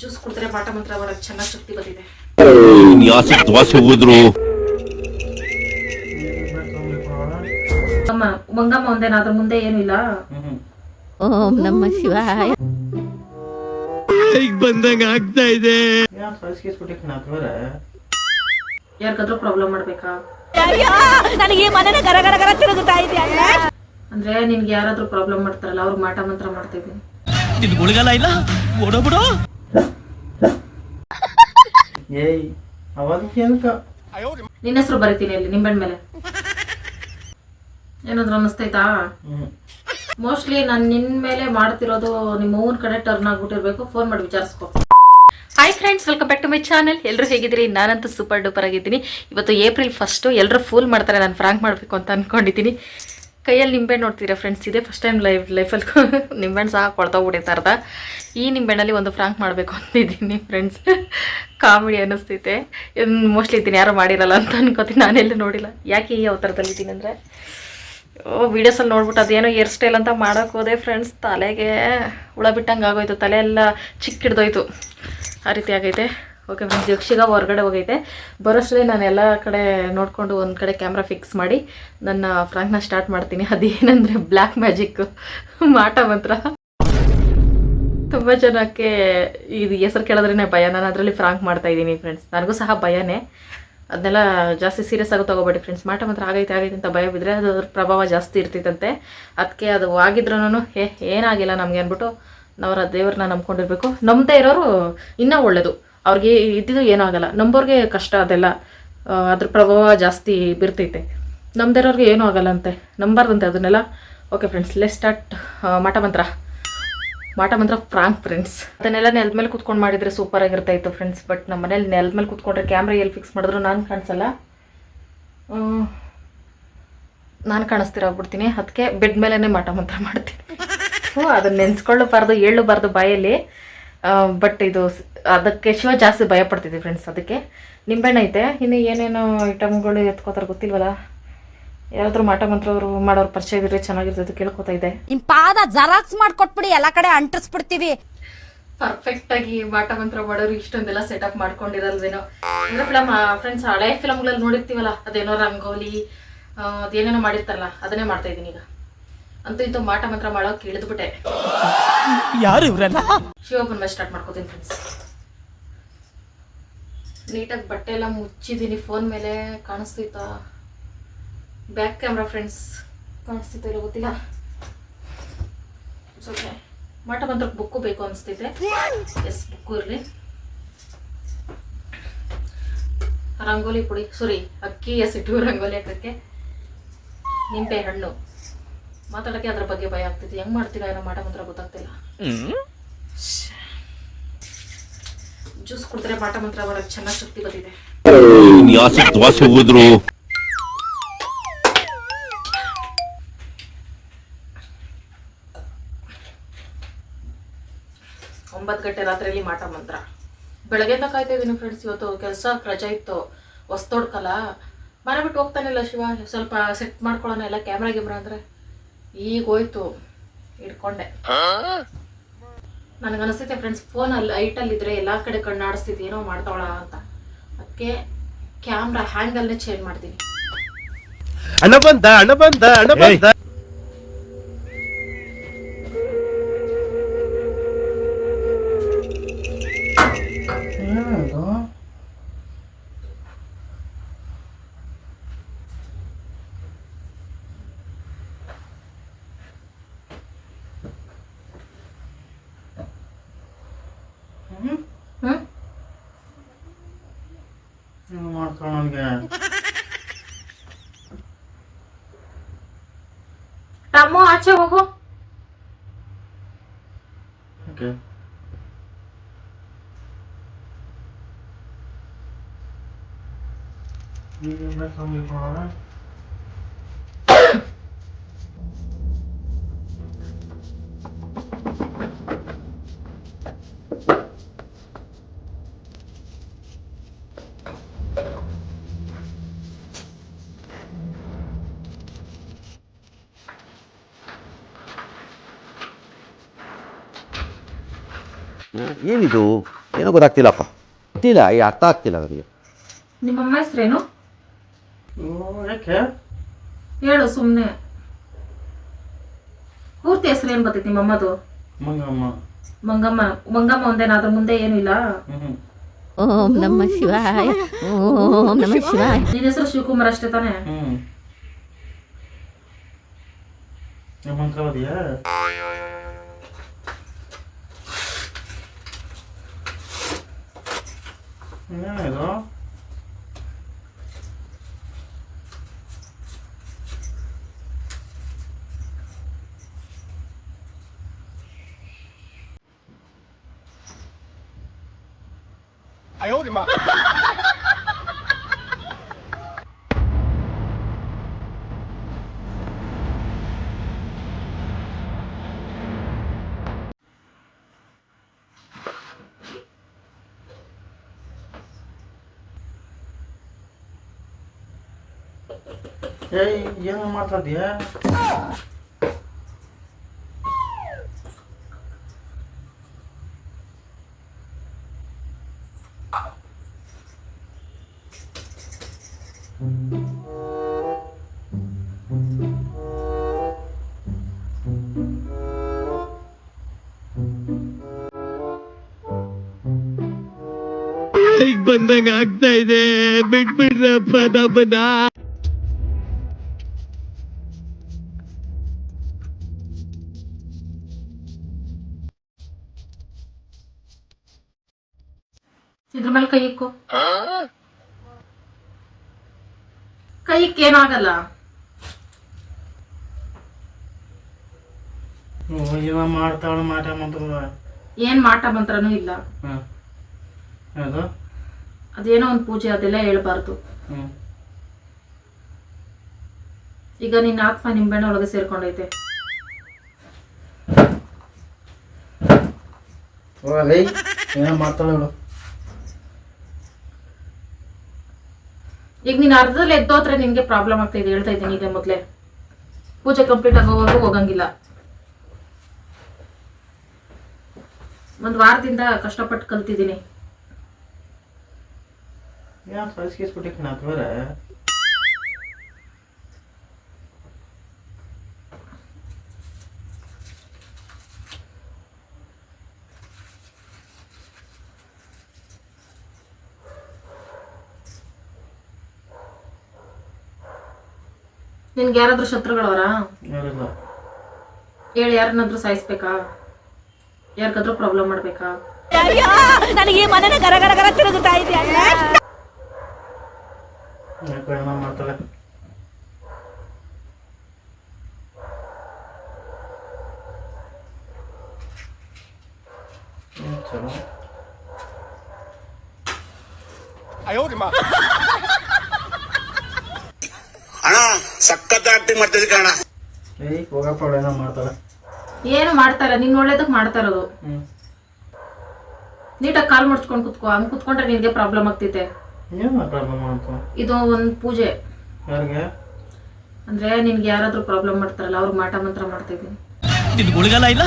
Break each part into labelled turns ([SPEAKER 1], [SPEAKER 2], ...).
[SPEAKER 1] Juice ಕುಡಿದ್ರೆ ಮಾಟ ಮಂತ್ರ ಮಾಡೋಕ್ಕೆ ಚೆನ್ನಾಗಿ ಶಕ್ತಿ ಬಂದಿದೆ.
[SPEAKER 2] ಯಾಸಿ ದ್ವಾಸೆ ಹೋದ್ರು
[SPEAKER 1] ಮಂಗಮ್ಮ ಒಂದೇನ ಅದ್ರ ಮುಂದೆ ಏನು ಇಲ್ಲ?
[SPEAKER 3] ಓಂ ನಮ್ಮ ಶಿವಾಯ.
[SPEAKER 2] ಬಂದಂಗ ಆಗ್ತಾ ಇದೆ.
[SPEAKER 1] ಯಾರಿಗಾದ್ರೂ ಪ್ರಾಬ್ಲಮ್ ಮಾಡ್ಬೇಕಾ?
[SPEAKER 3] ನನಗೆ ಈ ಮನೆನ ಗರ ಗರ ಗರ ತಿರುಗುತ್ತಾ ಇದೆ
[SPEAKER 1] ಅಂದ್ರೆ ನಿನ್ಗೆ ಯಾರಾದ್ರೂ ಪ್ರಾಬ್ಲಮ್ ಮಾಡ್ತಾರಲ್ಲ ಅವ್ರ ಮಾಟ ಮಂತ್ರ ಮಾಡ್ತಾ ಇದ್ದೀನಿ.
[SPEAKER 2] ನಿನ್ ಇಲ್ಲ? ಓಡೋಬಿಡು
[SPEAKER 4] ಏಯ್ ಏನಕ್ಕ
[SPEAKER 1] ನಿನ್ನ ಹೆಸರು ಬರಿತೀನಿ ಅಲ್ಲಿ ನಿಂಬೆಣ್ ಮೇಲೆ. ಏನಾದ್ರು ಅನ್ನಿಸ್ತೈತಾ? ಮೋಸ್ಟ್ಲಿ ನಾನು ನಿನ್ನ ಮೇಲೆ ಮಾಡ್ತಿರೋದು ನಿಮ್ಮ ಓನ್ ಕಡೆ ಟರ್ನ್ ಆಗ್ಬಿಟ್ಟಿರ್ಬೇಕು. ಫೋನ್ ಮಾಡಿ ವಿಚಾರಿಸ್ಕೊ. Hi friends welcome back to my channel ಎಲ್ಲರೂ ಹೇಗಿದ್ದೀರಿ? ನಾನಂತೂ ಸೂಪರ್ ಡೂಪರ್ ಆಗಿದ್ದೀನಿ. ಇವತ್ತು ಏಪ್ರಿಲ್ ಫಸ್ಟು ಎಲ್ಲರೂ ಫೂಲ್ ಮಾಡ್ತಾರೆ. ನಾನು ಫ್ರಾಂಕ್ ಮಾಡಬೇಕು ಅಂತ ಅಂದ್ಕೊಂಡಿದ್ದೀನಿ ಕೈಯಲ್ಲಿ ನಿಂಬೆಹಣ್ಣು ನೋಡ್ತೀರಾ ಫ್ರೆಂಡ್ಸ್ ಇದೆ ಫಸ್ಟ್ ಟೈಮ್ ಲೈಫ್ ಲೈಫಲ್ಲಿ ನಿಂಬೆಹಣ್ಣು ಸಹ ಕೊಡ್ತಾ ಬಿಟ್ಟಿತ್ತು ಅರ್ಧ ಈ ನಿಂಬೆಹಣ್ಣಲ್ಲಿ ಒಂದು ಫ್ರಾಂಕ್ ಮಾಡಬೇಕು ಅಂತಿದ್ದೀನಿ ಫ್ರೆಂಡ್ಸ್ ಕಾಮಿಡಿ ಅನ್ನಿಸ್ತೈತೆ ಮೋಸ್ಟ್ಲಿ ಇದ್ದೀನಿ, ಯಾರು ಮಾಡಿರಲ್ಲ ಅಂತ ಅನ್ಕೋತೀನಿ. ನಾನೆಲ್ಲೂ ನೋಡಿಲ್ಲ. ಯಾಕೆ ಈ ಅವತಾರದಲ್ಲಿ ಇದ್ದೀನಿ ಅಂದರೆ, ಓ ವೀಡಿಯೋಸಲ್ಲಿ ನೋಡ್ಬಿಟ್ಟು ಅದೇನೋ ಹೇರ್ ಸ್ಟೈಲ್ ಅಂತ ಮಾಡೋಕೆ ಹೋದೆ ಫ್ರೆಂಡ್ಸ್ ತಲೆಗೆ ಹುಳ ಬಿಟ್ಟಂಗೆ ಆಗೋಯ್ತು. ತಲೆ ಎಲ್ಲ ಚಿಕ್ಕ ಹಿಡ್ದೋಯ್ತು ಆ ರೀತಿ ಆಗೈತೆ. ಓಕೆ ಫ್ರೆಂಡ್ಸ್ ಯಕ್ಷಿಗ ಹೊರಗಡೆ ಹೋಗೈತೆ. ಬರೋಷ್ಟರಲ್ಲಿ ನಾನು ಎಲ್ಲ ಕಡೆ ನೋಡಿಕೊಂಡು ಒಂದು ಕಡೆ ಕ್ಯಾಮ್ರಾ ಫಿಕ್ಸ್ ಮಾಡಿ ನನ್ನ ಫ್ರಾಂಕ್ನ ಸ್ಟಾರ್ಟ್ ಮಾಡ್ತೀನಿ. ಅದೇನಂದರೆ ಬ್ಲ್ಯಾಕ್ ಮ್ಯಾಜಿಕ್ ಮಾಟ ಮಂತ್ರ. ತುಂಬ ಜನಕ್ಕೆ ಇದು ಹೆಸರು ಕೇಳಿದ್ರೇ ಭಯ. ನಾನು ಅದರಲ್ಲಿ ಫ್ರಾಂಕ್ ಮಾಡ್ತಾ ಇದ್ದೀನಿ ಫ್ರೆಂಡ್ಸ್ ನನಗೂ ಸಹ ಭಯನೇ. ಅದನ್ನೆಲ್ಲ ಜಾಸ್ತಿ ಸೀರಿಯಸ್ ಆಗಿ ತಗೋಬೇಡಿ ಫ್ರೆಂಡ್ಸ್ ಮಾಟ ಮಾತ್ರ ಆಗೈತೆ ಆಗೈತೆ ಅಂತ ಭಯ ಬಿದ್ದರೆ ಅದು ಅದ್ರ ಪ್ರಭಾವ ಜಾಸ್ತಿ ಇರ್ತಿತ್ತಂತೆ ಅದಕ್ಕೆ ಅದು ಆಗಿದ್ರೂ ಏ, ಏನಾಗಿಲ್ಲ ನಮಗೆ ಅಂದ್ಬಿಟ್ಟು ನಾವ್ರ ದೇವ್ರನ್ನ ನಂಬ್ಕೊಂಡಿರ್ಬೇಕು. ನಂಬದೇ ಇರೋರು ಇನ್ನೂ ಒಳ್ಳೇದು. ಅವ್ರಿಗೆ ಇದ್ದಿದ್ದು ಏನೂ ಆಗಲ್ಲ. ನಂಬೋರ್ಗೆ ಕಷ್ಟ ಅದೆಲ್ಲ. ಅದ್ರ ಪ್ರಭಾವ ಜಾಸ್ತಿ ಬೀರ್ತೈತೆ. ನಮ್ದೇ ಇರೋರ್ಗೆ ಏನೂ ಆಗಲ್ಲ ಅಂತೆ. ನಂಬಾರ್ದಂತೆ ಅದನ್ನೆಲ್ಲ. ಓಕೆ ಫ್ರೆಂಡ್ಸ್ ಲೆಸ್ ಸ್ಟಾರ್ಟ್ ಮಾಟ ಮಂತ್ರ. ಮಾಟ ಮಂತ್ರ ಫ್ರಾಂಕ್ ಫ್ರೆಂಡ್ಸ್ ಅದನ್ನೆಲ್ಲ ನೆಲದ ಮೇಲೆ ಕುತ್ಕೊಂಡು ಮಾಡಿದರೆ ಸೂಪರ್ ಆಗಿರ್ತಾ ಇತ್ತು ಫ್ರೆಂಡ್ಸ್ ಬಟ್ ನಮ್ಮ ಮನೇಲಿ ನೆಲದ ಮೇಲೆ ಕುತ್ಕೊಂಡ್ರೆ ಕ್ಯಾಮ್ರಾ ಎಲ್ಲಿ ಫಿಕ್ಸ್ ಮಾಡಿದ್ರು ನಾನು ಕಾಣಿಸಲ್ಲ. ನಾನು ಕಾಣಿಸ್ತಿರೋಗ್ಬಿಡ್ತೀನಿ. ಅದಕ್ಕೆ ಬೆಡ್ ಮೇಲೇ ಮಾಟ ಮಂತ್ರ ಮಾಡ್ತೀನಿ. ಅದನ್ನ ನೆನ್ಸ್ಕೊಳ್ಳಬಾರ್ದು, ಹೇಳಬಾರ್ದು ಬಾಯಲ್ಲಿ. ಬಟ್ ಇದು ಅದಕ್ಕೆ ಶಿವ ಜಾಸ್ತಿ ಭಯ ಪಡ್ತಿದ್ವಿ ಫ್ರೆಂಡ್ಸ್ ಅದಕ್ಕೆ. ನಿಂಬೆಹಣ್ಣು ಐತೆ ಇನ್ನು ಏನೇನೋ ಐಟಮ್ಗಳು ಎತ್ಕೋತಾರೆ ಗೊತ್ತಿಲ್ವಲ್ಲ? ಯಾರಾದ್ರೂ ಮಾಟ ಮಂತ್ರ ಅವರು ಮಾಡೋರು ಪರಿಚಯ ಇದ್ರೆ ಚೆನ್ನಾಗಿರ್ತದೆ ಕೇಳ್ಕೊತಾ ಇದೆ
[SPEAKER 3] ನಿಮ್ ಪಾದ ಜರಾಕ್ಸ್ ಮಾಡ್ಕೊಟ್ಬಿಡಿ ಎಲ್ಲ ಕಡೆ ಅಂಟಿಸ್ಬಿಡ್ತೀವಿ.
[SPEAKER 1] ಪರ್ಫೆಕ್ಟ್ ಆಗಿ ಮಾಟ ಮಂತ್ರ ಮಾಡೋರು ಇಷ್ಟೊಂದೆಲ್ಲ ಸೆಟಪ್ ಮಾಡ್ಕೊಂಡಿರಲ್ವೇನೋ. ಅಂದ್ರೆ ಫಿಲಮ್ ಫ್ರೆಂಡ್ಸ್ ಹಳೆ ಫಿಲಮ್ಗಳಲ್ಲಿ ನೋಡಿರ್ತೀವಲ್ಲ ಅದೇನೋ ರಂಗೋಲಿ ಅದೇನೇನೋ ಮಾಡಿರ್ತಾರಲ್ಲ ಅದನ್ನೇ ಮಾಡ್ತಾ ಇದ್ದೀನಿ ಈಗ. ಅಂತೂ ಇಂತ ಮಾಟ ಮಾತ್ರ ಮಾಡೋಕೆ ಇಳಿದ್ಬಿಟ್ಟೆ.
[SPEAKER 2] ಯಾರು ಇವ್ರೆಲ್ಲ?
[SPEAKER 1] ಶಿವಪ್ಪನ ಮೇಲೆ ಸ್ಟಾರ್ಟ್ ಮಾಡ್ಕೋತೀನಿ ಫ್ರೆಂಡ್ಸ್ ನೀಟಾಗಿ ಬಟ್ಟೆ ಎಲ್ಲ ಮುಚ್ಚಿದ್ದೀನಿ ಫೋನ್ ಮೇಲೆ ಕಾಣಿಸ್ತೈತಾ ಬ್ಯಾಕ್ ಕ್ಯಾಮ್ರಾ ಫ್ರೆಂಡ್ಸ್ ಕಾಣಿಸ್ತಿತ್ತು ಇಲ್ಲ ಗೊತ್ತಿಲ್ಲ. ಓಕೆ ಮಾಟ ಮಾತ್ರ ಬುಕ್ಕು ಬೇಕು ಅನಿಸ್ತೈತೆ ಎಸ್ ಬುಕ್ಕು ಇರಲಿ. ರಂಗೋಲಿ ಪುಡಿ ಸಾರಿ ಅಕ್ಕಿ ಎಸಿಟ್ಟು ರಂಗೋಲಿ ಹಾಕೋಕ್ಕೆ. ನಿಂಬೆ ಹಣ್ಣು. ಮಾತಾಡೋಕ್ಕೆ ಅದ್ರ ಬಗ್ಗೆ ಭಯ ಆಗ್ತೈತಿ ಹೆಂಗ್ ಮಾಡ್ತೀರಾ ಏನೋ ಮಾಟ ಮಂತ್ರ ಗೊತ್ತಾಗ್ತಿಲ್ಲ. ಜ್ಯೂಸ್ ಕುಡಿದ್ರೆ ಮಾಟ ಮಂತ್ರ ಬರಕ್ ಚೆನ್ನಾಗಿ ಶಕ್ತಿ ಬಂದಿದೆ.
[SPEAKER 2] ಒಂಬತ್ ದ್ವಾಸೆ ಹೋದ್ರು
[SPEAKER 1] ಒಂಬತ್ತು ಗಂಟೆ ರಾತ್ರಿಯಲ್ಲಿ ಮಾಟ ಮಂತ್ರ. ಬೆಳಗ್ಗೆಯಿಂದ ಕಾಯ್ತಾ ಇದ್ದೀನಿ ಫ್ರೆಂಡ್ಸ್ ಇವತ್ತು ಕೆಲಸ ರಜಾ ಇತ್ತು. ಹೊಸ್ತೊಡ್ಕಲ್ಲ ಮನೆ ಬಿಟ್ಟು ಹೋಗ್ತಾನಿಲ್ಲ ಶಿವ. ಸ್ವಲ್ಪ ಸೆಟ್ ಮಾಡ್ಕೊಳ್ಳೋಣ ಎಲ್ಲ ಕ್ಯಾಮ್ರಾ ಗಿಮ್ರಾ ಅಂದರೆ. ಈಗ ಹೋಯ್ತು ಹಿಡ್ಕೊಂಡೆ. ನನಗೆ ಅನಿಸ್ತೈತೆ ಫ್ರೆಂಡ್ಸ್ ಫೋನಲ್ಲಿ ಲೈಟಲ್ಲಿ ಇದ್ರೆ ಎಲ್ಲಾ ಕಡೆ ಕಣ್ಣಾಡಿಸ್ತಿದ್ದೆ ಏನೋ ಮಾಡ್ತಾವಳ ಅಂತ. ಅದಕ್ಕೆ ಕ್ಯಾಮ್ರಾ ಹ್ಯಾಂಗಲ್ನೇ ಚೇಂಜ್ ಮಾಡ್ತೀನಿ.
[SPEAKER 5] ಅಣ್ಣ ಬಂದ ಅಣ್ಣ ಬಂದ ಹಣ ಬಂದ.
[SPEAKER 4] ಹಿಂಗ್ ಮಾಡ್ತಾಳ ನನಗೆ.
[SPEAKER 1] ಟಮ್ಮು ಆಚೆ ಹೋಗು.
[SPEAKER 4] ಓಕೆ ಈಗ ಬೇಕಾಗಿಲ್ಲ
[SPEAKER 6] ಏನಿದು? ಏನೋ ಗೊತ್ತಾಗ್ತಿಲ್ಲಪ್ಪ. ಗೊತ್ತಿಲ್ಲ ಈ ಅರ್ಥ ಆಗ್ತಿಲ್ಲ ನನಗೆ.
[SPEAKER 1] ನಿಮ್ಮಮ್ಮ ಹೆಸ್ರೇನು?
[SPEAKER 4] ಓ, ಯಾಕೆ?
[SPEAKER 1] ಹೇಳು ಸುಮ್ಮನೆ ಪೂರ್ತಿ ಹೆಸರು ಏನು ಬರ್ತೈತಿ ನಿಮ್ಮಮ್ಮದು?
[SPEAKER 4] ಮಂಗಮ್ಮ.
[SPEAKER 1] ಮಂಗಮ್ಮ ಮಂಗಮ್ಮ ಒಂದೇನಾದ್ರೂ ಮುಂದೆ
[SPEAKER 4] ಏನಿಲ್ಲ
[SPEAKER 3] ಓಂ ನಮ ಶಿವಾಯ ಓಂ ನಮ ಶಿವಾಯ.
[SPEAKER 1] ನಿನ್ನ ಹೆಸರು ಶಿವಕುಮಾರ್ ಅಷ್ಟೇ ತಾನೇ?
[SPEAKER 4] ಹ್ಮ್. ನಮ್ಮ ಅಂಕಲ್ ಅದೆಯಾ 측면에서 아이 오지 마. ಏಯ್ ಏನು ಮಾಡ್ತಾ
[SPEAKER 2] ಈಗ ಬಂದಂಗ ಆಗ್ತಾ ಇದೆ ಬಿಟ್ಬಿಡ್ರಪ್ಪ ನಮ್ಮನ್ನ
[SPEAKER 1] ಇದ್ರ ಮೇಲೆ ಕೈ ಇಕ್ಕು. ಕೈ ಇಕ್ಕೇನಾಗಲ್ಲ
[SPEAKER 4] ಏನೋ ಮಾಡ್ತಾಳು ಮಾಟ ಮಂತ್ರ
[SPEAKER 1] ಏನ್ ಮಾಟ ಮಂತ್ರನೂ ಇಲ್ಲ.
[SPEAKER 4] ಅದು
[SPEAKER 1] ಅದೇನೋ ಒಂದು ಪೂಜೆ ಅದೆಲ್ಲ ಹೇಳ್ಬಾರ್ದು. ಈಗ ನಿನ್ನ ಆತ್ಮ ನಿಂಬೆಣ್ಣ ಒಳಗೆ ಸೇರ್ಕೊಂಡೈತೆ.
[SPEAKER 4] ಏನೋ ಮಾಡ್ತಾಳು
[SPEAKER 1] ಈಗ ನೀನು ಅರ್ಧದಲ್ಲಿ ಎದ್ದೋದ್ರೆ ನಿನ್ಗೆ ಪ್ರಾಬ್ಲಮ್ ಆಗ್ತಾ ಹೇಳ್ತಾ ಇದ್ದೀನಿ ಇದೇ ಮೊದಲೇ. ಪೂಜೆ ಕಂಪ್ಲೀಟ್ ಆಗೋವರೆಗೂ ಹೋಗಂಗಿಲ್ಲ. ಒಂದು ವಾರದಿಂದ ಕಷ್ಟಪಟ್ಟು ಕಲ್ತಿದ್ದೀನಿ. ನಿನ್ಗೆ ಯಾರಾದ್ರೂ ಶತ್ರುಗಳವರ? ಹೇಳಿ ಯಾರನ್ನಾದ್ರೂ ಸಾಯಿಸ್ಬೇಕಾ? ಯಾರಿಗಾದ್ರೂ ಪ್ರಾಬ್ಲಮ್ ಮಾಡ್ಬೇಕಾ?
[SPEAKER 3] ಅಯ್ಯೋ ನನಗೆ ಈ ಮನೆನ ಗರ ಗರ ತಿರುಗುತ್ತಾ
[SPEAKER 4] ಮಾಡ್ತಾಳೆ? ಚಲೋ.
[SPEAKER 7] ಆಕ್ಟಿಂಗ್ ಮಾಡ್ತಿದ್ದೆ ಕಣ
[SPEAKER 4] ಏಯ್ ಹೋಗಪ್ಪ ಏನೋ ಮಾಡ್ತಾಳೆ.
[SPEAKER 1] ಏನು ಮಾಡ್ತಾರ ನಿನ್ ಒಳ್ಳೇದಕ್
[SPEAKER 4] ಮಾಡ್ತಾರದು
[SPEAKER 1] ನೀಟಾಗಿ ಕಾಲ್ ಮುಡ್ಸ್ಕೊಂಡ್ ಕುತ್ಕೋ ಹಂಗ್ ಕುತ್ಕೊಂಡ್ರೆ ನಿನ್ಗೆ ಪ್ರಾಬ್ಲಮ್ ಆಗ್ತೈತೆ.
[SPEAKER 4] ಏನು ಪ್ರಾಬ್ಲಮ್ ಆಯ್ತು
[SPEAKER 1] ಇದು ಒಂದ್ ಪೂಜೆ.
[SPEAKER 4] ಯಾರಿಗೆ?
[SPEAKER 1] ಅಂದ್ರೆ ನಿನ್ಗೆ ಯಾರಾದ್ರೂ ಪ್ರಾಬ್ಲಮ್ ಮಾಡ್ತಾರಲ್ಲ ಅವ್ರಿಗೆ ಮಾಟ ಮಂತ್ರ ಮಾಡ್ತಾ ಇದ್ದೀನಿ.
[SPEAKER 2] ನಿನ್ ಗುಳಿಗಲ ಇಲ್ಲ?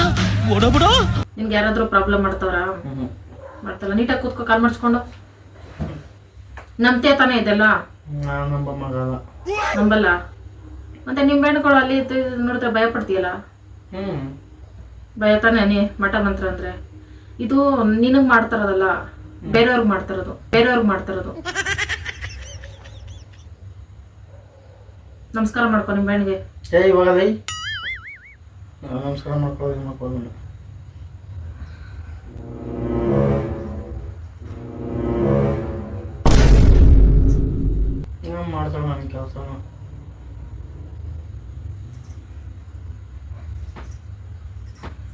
[SPEAKER 2] ಓಡೋಬಿಡು
[SPEAKER 1] ನಿನ್ಗೆ ಯಾರಾದ್ರೂ ಪ್ರಾಬ್ಲಮ್ ಮಾಡ್ತಾವ್ರ?
[SPEAKER 4] ಮಾಡ್ತಾರ
[SPEAKER 1] ಮಾಡ್ತಾರಲ್ಲ ನೀಟಾಗಿ ಕುತ್ಕೋ ಕಾಲ್ ಮಾಡಿಸ್ಕೊಂಡು ನಮ್ತೇ ತಾನೇ ಇದೆಲ್ಲ?
[SPEAKER 4] ನಾನು ನಂಬ ಮಗಲ್ಲ
[SPEAKER 1] ನಂಬಲ್ಲ? ಮತ್ತೆ ನಿಂಬೆಹಣ್ಣುಗಳು ಅಲ್ಲಿ ಇದ್ದು ಇದು ನೋಡಿದ್ರೆ ಭಯ ಪಡ್ತೀಯಲ್ಲ
[SPEAKER 4] ಹ್ಞೂ
[SPEAKER 1] ಭಯ ತಾನೆ ನೀ ಮಠ ಮಂತ್ರ ಅಂದ್ರೆ? ಇದು ನಿನಗ್ ಮಾಡ್ತಾರದಲ್ಲ ಬೇರೆಯವ್ರಿಗೆ ಮಾಡ್ತಾರದು ಬೇರೆಯವ್ರಿಗೆ ಮಾಡ್ತಾರದು. ನಮಸ್ಕಾರ ಮಾಡ್ಕೊ ನಿಮ್ಮ
[SPEAKER 4] ಹೆಣ್ಣಿಗೆ ಇವಾಗ ಲೈ. ನಮಸ್ಕಾರ ಮಾಡ್ಕೊಳ್ಳೋದು ಏನು ಮಾಡ್ತಾಳೆ ನನ್ನ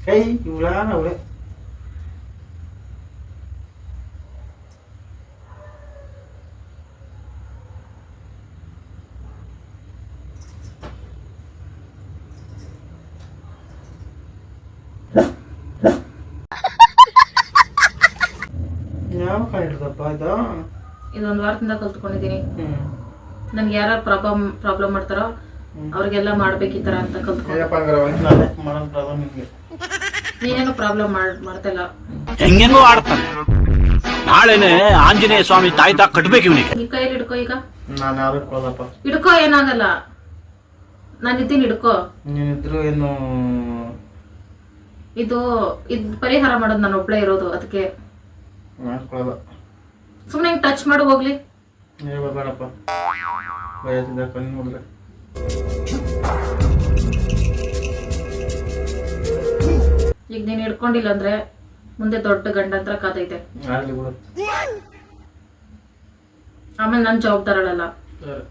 [SPEAKER 4] ಕೆಲಸ ಏಯ್ ಇವಳ ಅವಳೆ ಯಾವ ಕಂಡಿಡ್ದಪ್ಪ ಇದು
[SPEAKER 1] ಇದೊಂದು ವಾರದಿಂದ ಕಲ್ತ್ಕೊಂಡಿದ್ದೀನಿ. ನನ್ಗೆ ಯಾರು ಪ್ರಾಬ್ಲಮ್ ಪ್ರಾಬ್ಲಮ್ ಮಾಡ್ತಾರೋ ಅವ್ರಿಗೆಲ್ಲ ಮಾಡ್ಬೇಕು ಈ ಥರ ಅಂತ ಕಲ್ತ್ಕೊಂಡು.
[SPEAKER 4] ಪ್ರಾಬ್ಲಮ್ ನಿಮಗೆ.
[SPEAKER 1] ನೀನೇನು ಪ್ರಾಬ್ಲಮ್ ಮಾಡ್ತಾ ಇಲ್ಲ
[SPEAKER 2] ಹೆಂಗೆಂಗೋ ಆಡ್ತಾನೆ. ನಾಳೆನೆ ಆಂಜನೇಯ ಸ್ವಾಮಿ ತಾಯ್ತಾ ಕಟ್ಬೇಕು ಇವನಿಗೆ.
[SPEAKER 1] ಈ ಕೈಯಲ್ಲಿ ಹಿಡ್ಕೋ ಈಗ.
[SPEAKER 4] ನಾನು ಯಾರು ಇಟ್ಕೊಳ್ಳಪ್ಪ
[SPEAKER 1] ಹಿಡ್ಕೋ ಏನಾಗಲ್ಲ. ನಾನು ಇದ್ದೀನಿ ಹಿಡ್ಕೋ.
[SPEAKER 4] ನೀನಿದ್ರು ಏನು?
[SPEAKER 1] ಇದು ಇದು ಪರಿಹಾರ ಮಾಡೋದು ನಾನು ಒಬ್ಳೇ ಇರೋದು ಅದಕ್ಕೆ.
[SPEAKER 4] ಸುಮ್ನೆ
[SPEAKER 1] ಸುಮ್ಮನೆ ಹಿಂಗೆ ಟಚ್ ಮಾಡು ಹೋಗ್ಲಿ.
[SPEAKER 4] ನೀವು ಬೇಡಪ್ಪ ಬಯಸಿದ ಕಣ್ಣು ನೋಡಿದ್ರೆ
[SPEAKER 1] ಈಗ ನೀನು ಹಿಡ್ಕೊಂಡಿಲ್ಲ ಅಂದ್ರೆ ಮುಂದೆ ದೊಡ್ಡ ಗಂಡಂತ್ರ ಕಾತೈತೆ
[SPEAKER 4] ಆಗಲಿ ಬಿಡು.
[SPEAKER 1] ಆಮೇಲೆ ನನ್ನ ಜವಾಬ್ದಾರಳಲ್ಲ.
[SPEAKER 4] ಸರಿ.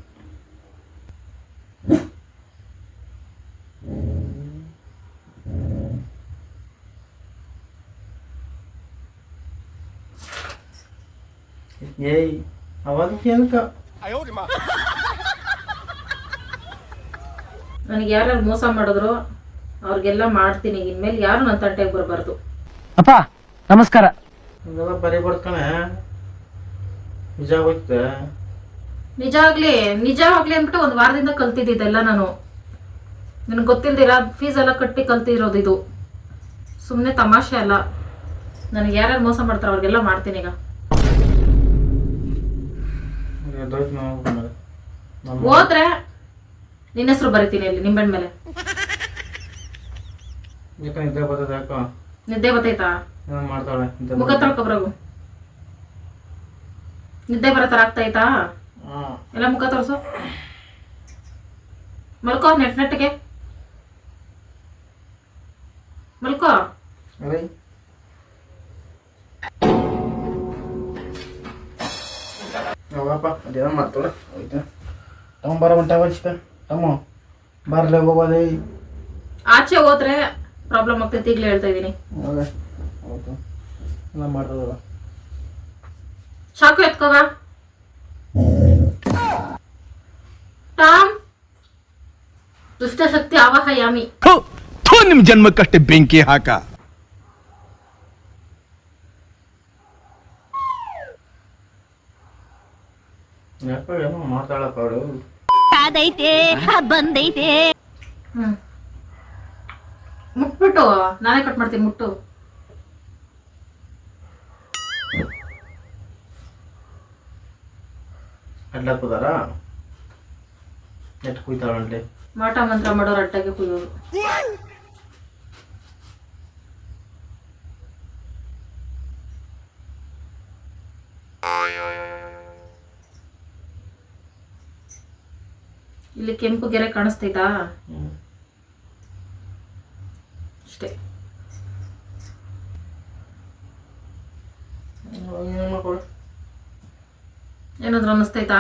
[SPEAKER 4] ಏಯ್ ಅವಾಗ
[SPEAKER 1] ನನಗೆ ಯಾರ್ಯಾರು ಮೋಸ ಮಾಡಿದ್ರು ಅವ್ರಿಗೆಲ್ಲ ಮಾಡ್ತೀನಿ. ಇನ್ಮೇಲೆ ಯಾರು ನನ್ನ ತಂಟೆಗೆ ಬರಬಾರ್ದು.
[SPEAKER 2] ಅಪ್ಪ ನಮಸ್ಕಾರ.
[SPEAKER 4] ಇದೆಲ್ಲ ಬರೀ ಬರ್ತಾನೆ ನಿಜ ಹೋಯ್ತೆ
[SPEAKER 1] ನಿಜ ಆಗ್ಲಿ ನಿಜ ಆಗ್ಲಿ ಅಂದ್ಬಿಟ್ಟು ಒಂದು ವಾರದಿಂದ ಕಲ್ತಿದ್ದಿದ್ದೆಲ್ಲ ನಾನು. ನನಗೆ ಗೊತ್ತಿಲ್ದಿರ ಫೀಸ್ ಎಲ್ಲ ಕಟ್ಟಿ ಕಲ್ತಿರೋದು ಇದು. ಸುಮ್ಮನೆ ತಮಾಷೆ ಅಲ್ಲ. ನನಗೆ ಯಾರ್ಯಾರು ಮೋಸ ಮಾಡ್ತಾರೆ ಅವ್ರಿಗೆಲ್ಲ ಮಾಡ್ತೀನಿ ಈಗ. ಹೋದ್ರೆ ನಿನ್ನ ಹೆಸರು ಬರಿತೀನಿ ಇಲ್ಲಿ ನಿಂಬೆಣ್ಣ ಮೇಲೆ
[SPEAKER 4] ಯಾಕೆ ನಿದ್ದೆ ಬರ್ತದೆ ಯಾಕೋ?
[SPEAKER 1] ನಿದ್ದೆ ಬತ್ತೈತಾ
[SPEAKER 4] ಏನೋ ಮಾಡ್ತಾಳೆ ನಿದ್ದೆ
[SPEAKER 1] ಮುಖ ತೊಳ್ಕೊಬ್ರಗು ನಿದ್ದೆ ಬರೋ ಥರ ಆಗ್ತೈತಾ
[SPEAKER 4] ಹಾಂ.
[SPEAKER 1] ಎಲ್ಲ ಮುಖ ತೋರಿಸು ಮಲ್ಕೋ ನೆಟ್ ನೆಟ್ಗೆ. ಮಲ್ಕೋ.
[SPEAKER 4] ಅದೇ ಅವಪ್ಪ ಅದೇನೋ ಮಾಡ್ತಾಳೆ? ಹೋಯ್ತಾ. ತಗೊಂಬರ ಹೊಂಟಾವ ತಮ್ಮ ಬರ್ಲೆ ಹೋಗೋದೇ.
[SPEAKER 1] ಆಚೆ ಹೋದ್ರೆ ಪ್ರಾಬ್ಲಮ್ ಆಗ್ತೈತಿ ಈಗಲೇ ಹೇಳ್ತಾ ಇದ್ದೀನಿ ಚಾಕು ಎತ್ಕೋಗ ಟಾಮ್ ದುಷ್ಟಶಕ್ತಿ ಆವಾಹಯಾಮಿ
[SPEAKER 5] ಯಾಮಿ ನಿಮ್ ಜನ್ಮಕ್ಕಷ್ಟೇ ಬೆಂಕಿ ಹಾಕ.
[SPEAKER 3] ಕಾದೈತೆ ಬಂದೈತೆ
[SPEAKER 1] ಹ್ಮ್. ಮುಟ್ಬಿಟ್ಟು ನಾನೇ ಕಟ್ ಮಾಡ್ತೀನಿ ಮುಟ್ಟು.
[SPEAKER 4] ಅಡ್ಲಾಕ್ ಹೋದಾರ ನೆಟ್ ಕುಯ್ತಾಳಂತೆ
[SPEAKER 1] ಮಾಟ ಮಂತ್ರ ಮಾಡೋರು ಅಡ್ಡಾಗೆ ಕುಯ್ಯೋರು. ಇಲ್ಲಿ ಕೆಂಪು ಗೆರೆ ಕಾಣಿಸ್ತೈತಾ
[SPEAKER 4] ಹ್ಮ್.
[SPEAKER 1] ಅಷ್ಟೇ ಏನಾದ್ರು ಅನ್ನಿಸ್ತೈತಾ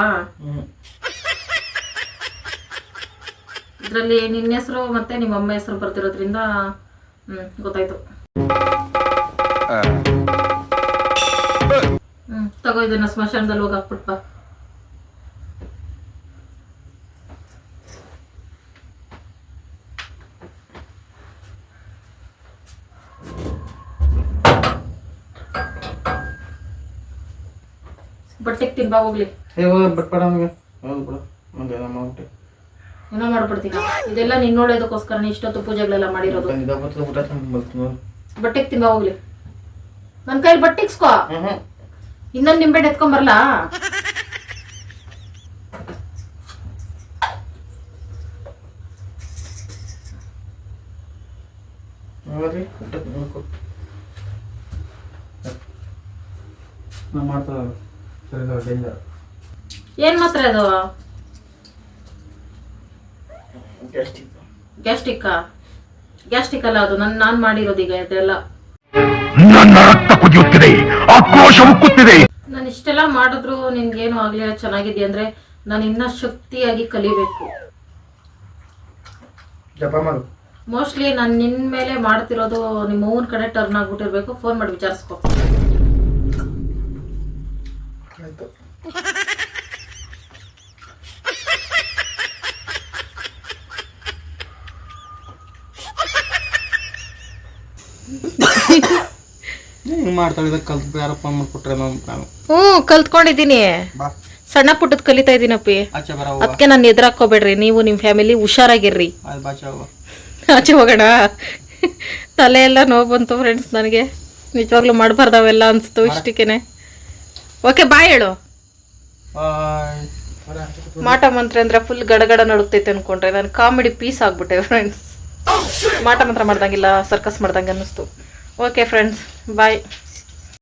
[SPEAKER 1] ಇದರಲ್ಲಿ ನಿನ್ನ ಹೆಸರು ಮತ್ತೆ ನಿಮ್ಮ ಅಮ್ಮ ಹೆಸರು ಬರ್ತಿರೋದ್ರಿಂದ ಹ್ಮ್ ಗೊತ್ತಾಯ್ತು. ಹ್ಮ್ ತಗೋ ಇದನ್ನ ಸ್ಮಶಾನದಲ್ಲಿ ಹೋಗಿ ಹಾಕ್ಬಿಟ್ ಬಟ್ಟೆಗೆ ತಿನ್ಬಾ ಹೋಗ್ಲಿ.
[SPEAKER 4] ಬಿಟ್ಬೇಡ ಹೌದು ಬಿಡು ಮುಂದೆ ಏನೋ ಮಾಡ್ಬಿಟ್ಟೆ.
[SPEAKER 1] ಏನೋ ಮಾಡ್ಬಿಡ್ತೀನಿ? ಇದೆಲ್ಲ ನೀನ್ ನೋಡೋದಕ್ಕೋಸ್ಕರ ಇಷ್ಟೊತ್ತು ಪೂಜೆಗಳೆಲ್ಲ ಮಾಡಿರೋದು. ಬಟ್ಟೆಗೆ ತಿಂಬಾ ಹೋಗ್ಲಿ. ನನ್ನ ಕೈಲಿ ಬಟ್ಟೆಗ್ಸ್ಕೋ
[SPEAKER 4] ಹ್ಞೂ ಹ್ಞೂ
[SPEAKER 1] ಇನ್ನೊಂದು ನಿಂಬೆಹಣ್ಣು ಎತ್ಕೊಂಬರ್ಲಾ
[SPEAKER 4] ನೋಡ್ರಿ ಊಟಕ್ಕೆ
[SPEAKER 1] ಏನ್ ಮಾತ್ರ ಅದು?
[SPEAKER 4] ಗ್ಯಾಸ್ಟಿಕ್
[SPEAKER 1] ಗ್ಯಾಸ್ಟಿಕ್ ಅಲ್ಲ ಅದು ನನ್ ನಾನ್ ಮಾಡಿರೋದು ಈಗ ಇದೆಲ್ಲ.
[SPEAKER 5] ನನ್ನ ರಕ್ತ ಕುದಿಯುತ್ತಿದೆ ಆಕ್ರೋಶ ಉಕ್ಕುತ್ತಿದೆ.
[SPEAKER 1] ನಾನು ಇಷ್ಟೆಲ್ಲ ಮಾಡಿದ್ರು ನಿನ್ಗೇನು ಆಗ್ಲಿಲ್ಲ ಚೆನ್ನಾಗಿದೆ ಅಂದ್ರೆ ನಾನು ಇನ್ನ ಶಕ್ತಿಯಾಗಿ ಕಲಿಬೇಕು.
[SPEAKER 4] ಜಪ ಮಾಡು.
[SPEAKER 1] ಮೋಸ್ಟ್ಲಿ ನಾನು ನಿನ್ ಮೇಲೆ ಮಾಡ್ತಿರೋದು ನಿಮ್ಮ ಓನ್ ಕಡೆ ಟರ್ನ್ ಆಗ್ಬಿಟ್ಟಿರ್ಬೇಕು. ಫೋನ್ ಮಾಡಿ ವಿಚಾರಿಸ್ಕೊ.
[SPEAKER 4] ಮಾಡ್ತಾಳೆ ಇದಕ್ಕೆ ಕಲ್ತು ಯಾರಪ್ಪ ಮಾಡ್ಕೊಟ್ರೆ ನಾನು
[SPEAKER 1] ಹ್ಞೂ ಕಲ್ತ್ಕೊಂಡಿದ್ದೀನಿ.
[SPEAKER 4] ಬಾ.
[SPEAKER 1] ಸಣ್ಣ ಪುಟ್ಟದ್ ಕಲಿತಾ
[SPEAKER 4] ಆಚೆ ಬರ
[SPEAKER 1] ಅದಕ್ಕೆ ನಾನು ಎದುರಾಕೋಬೇಡ್ರಿ ನೀವು ನಿಮ್ಮ ಫ್ಯಾಮಿಲಿ ಹುಷಾರಾಗಿರ್ರಿ.
[SPEAKER 4] ಅದು ಬಾಚೆ ಹೋಗು
[SPEAKER 1] ಆಚೆ ಹೋಗೋಣ. ತಲೆ ಎಲ್ಲ ನೋವು ಬಂತು ಫ್ರೆಂಡ್ಸ್ ನನಗೆ. ನಿಜವಾಗ್ಲೂ ಮಾಡಬಾರ್ದವೆಲ್ಲ ಅನಿಸ್ತು ಇಷ್ಟಕ್ಕೇನೆ ಓಕೆ ಬಾಯ್ ಹೇಳು. ಮಾಟ ಮಂತ್ರ ಅಂದ್ರೆ ಫುಲ್ ಗಡಗಡ ನಡುಗ್ತೈತೆ ಅನ್ಕೊಂಡ್ರೆ ನಾನು ಕಾಮಿಡಿ ಪೀಸ್ ಆಗ್ಬಿಟ್ಟೆ ಫ್ರೆಂಡ್ಸ್ ಮಾಟ ಮಂತ್ರ ಮಾಡ್ದಂಗಿಲ್ಲ ಸರ್ಕಸ್ ಮಾಡ್ದಂಗೆ ಅನ್ನಿಸ್ತು. Okay friends bye